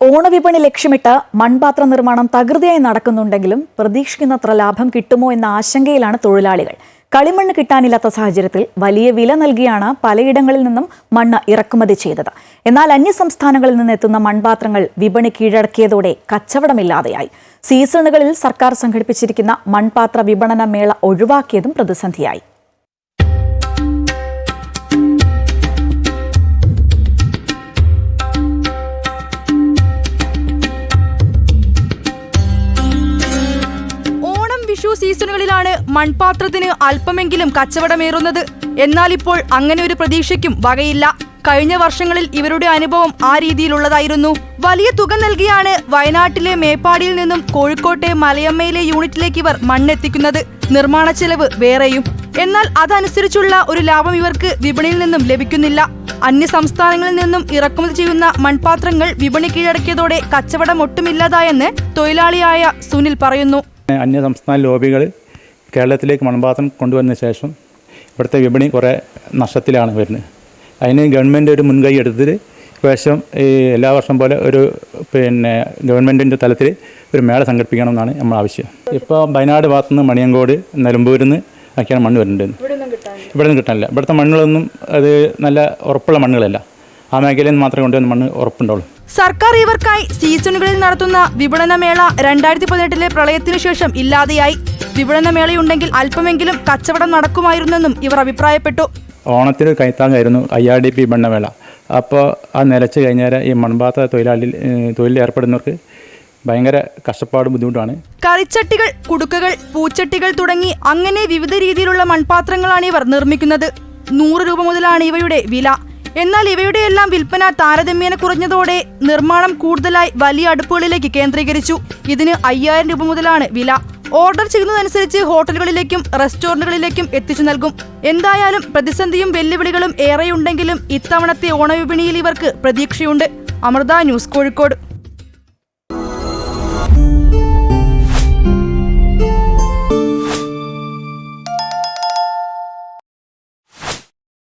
ഓണവിപണി ലക്ഷ്യമിട്ട് മൺപാത്ര നിർമ്മാണം തകൃതിയായി നടക്കുന്നുണ്ടെങ്കിലും പ്രതീക്ഷിക്കുന്നത്ര ലാഭം കിട്ടുമോ എന്ന ആശങ്കയിലാണ് തൊഴിലാളികൾ. കളിമണ്ണ് കിട്ടാനില്ലാത്ത സാഹചര്യത്തിൽ വലിയ വില നൽകിയാണ് പലയിടങ്ങളിൽ നിന്നും മണ്ണ് ഇറക്കുമതി ചെയ്തത്. എന്നാൽ അന്യസംസ്ഥാനങ്ങളിൽ നിന്ന് എത്തുന്ന മൺപാത്രങ്ങൾ വിപണി കീഴടക്കിയതോടെ കച്ചവടമില്ലാതെയായി. സീസണുകളിൽ സർക്കാർ സംഘടിപ്പിച്ചിരിക്കുന്ന മൺപാത്ര വിപണന മേള ഒഴിവാക്കിയതും പ്രതിസന്ധിയായി. സീസണുകളിലാണ് മൺപാത്രത്തിന് അല്പമെങ്കിലും കച്ചവടമേറുന്നത്. എന്നാൽ ഇപ്പോൾ അങ്ങനെ ഒരു പ്രതീക്ഷയ്ക്കും വകയില്ല. കഴിഞ്ഞ വർഷങ്ങളിൽ ഇവരുടെ അനുഭവം ആ രീതിയിലുള്ളതായിരുന്നു. വലിയ തുക നൽകിയാണ് വയനാട്ടിലെ മേപ്പാടിയിൽ നിന്നും കോഴിക്കോട്ടെ മലയമ്മയിലെ യൂണിറ്റിലേക്ക് ഇവർ മണ്ണെത്തിക്കുന്നത്. നിർമ്മാണ ചെലവ് വേറെയും. എന്നാൽ അതനുസരിച്ചുള്ള ഒരു ലാഭം ഇവർക്ക് വിപണിയിൽ നിന്നും ലഭിക്കുന്നില്ല. അന്യ സംസ്ഥാനങ്ങളിൽ നിന്നും ഇറക്കുമതി ചെയ്യുന്ന മൺപാത്രങ്ങൾ വിപണി കീഴടക്കിയതോടെ കച്ചവടം ഒട്ടുമില്ലാതായെന്ന് തൊഴിലാളിയായ സുനിൽ പറയുന്നു. അന്യ സംസ്ഥാന ലോബികൾ കേരളത്തിലേക്ക് മൺപാത്രം കൊണ്ടുവന്ന ശേഷം ഇവിടുത്തെ വിപണി കുറേ നഷ്ടത്തിലാണ് വരുന്നത്. അതിന് ഗവൺമെന്റ് ഒരു മുൻകൈ എടുത്തിട്ട് ഇപ്രാവശ്യം ഈ എല്ലാ വർഷം പോലെ ഒരു പിന്നെ ഗവൺമെന്റിന്റെ തലത്തിൽ ഒരു മേള സംഘടിപ്പിക്കണം എന്നാണ് നമ്മൾ ആവശ്യം. ഇപ്പോൾ വയനാട് ഭാഗത്തു നിന്ന് മണിയങ്കോട് നിലമ്പൂരിൽ നിന്ന് ഒക്കെയാണ് മണ്ണ് വരുന്നുണ്ട് ഇവിടെ നിന്ന് കിട്ടാനില്ല. ഇവിടുത്തെ മണ്ണുകളൊന്നും അത് നല്ല ഉറപ്പുള്ള മണ്ണുകളല്ല. ആ മേഖലയിൽ മാത്രമേ കൊണ്ടുവന്ന മണ്ണ് ഉറപ്പുണ്ടാവുള്ളൂ. സർക്കാർ ഇവർക്കായി സീസണുകളിൽ നടത്തുന്ന വിപണനമേള രണ്ടായിരത്തി പതിനെട്ടിലെ പ്രളയത്തിനു ശേഷം ഇല്ലാതെയായി. വിപണനമേളയുണ്ടെങ്കിൽ അല്പമെങ്കിലും കച്ചവടം നടക്കുമായിരുന്നെന്നും ഇവർ അഭിപ്രായപ്പെട്ടു. ഓണത്തിന് കൈത്താങ്ങായിരുന്നു ഐ ആർ ഡി പി വിപണനമേള അപ്പോൾ ആ നിലച്ച് കഴിഞ്ഞാൽ ഈ മൺപാത്ര തൊഴിലാളി തൊഴിലിൽ ഏർപ്പെടുന്നവർക്ക് ഭയങ്കര കഷ്ടപ്പാടും ബുദ്ധിമുട്ടാണ് കറിച്ചട്ടികൾ കുടുക്കകൾ പൂച്ചട്ടികൾ തുടങ്ങി അങ്ങനെ വിവിധ രീതിയിലുള്ള മൺപാത്രങ്ങളാണ് ഇവർ നിർമ്മിക്കുന്നത്. നൂറ് രൂപ മുതലാണ് ഇവയുടെ വില. എന്നാൽ ഇവയുടെയെല്ലാം വിൽപ്പന താരതമ്യേന കുറഞ്ഞതോടെ നിർമ്മാണം കൂടുതലായി വലിയ അടുപ്പുകളിലേക്ക് കേന്ദ്രീകരിച്ചു. ഇതിന് അയ്യായിരം രൂപ മുതലാണ് വില. ഓർഡർ ചെയ്യുന്നതനുസരിച്ച് ഹോട്ടലുകളിലേക്കും റെസ്റ്റോറന്റുകളിലേക്കും എത്തിച്ചു നൽകും. എന്തായാലും പ്രതിസന്ധിയും വെല്ലുവിളികളും ഏറെയുണ്ടെങ്കിലും ഇത്തവണത്തെ ഓണവിപണിയിൽ ഇവർക്ക് പ്രതീക്ഷയുണ്ട്. അമൃത ന്യൂസ് കോഴിക്കോട്.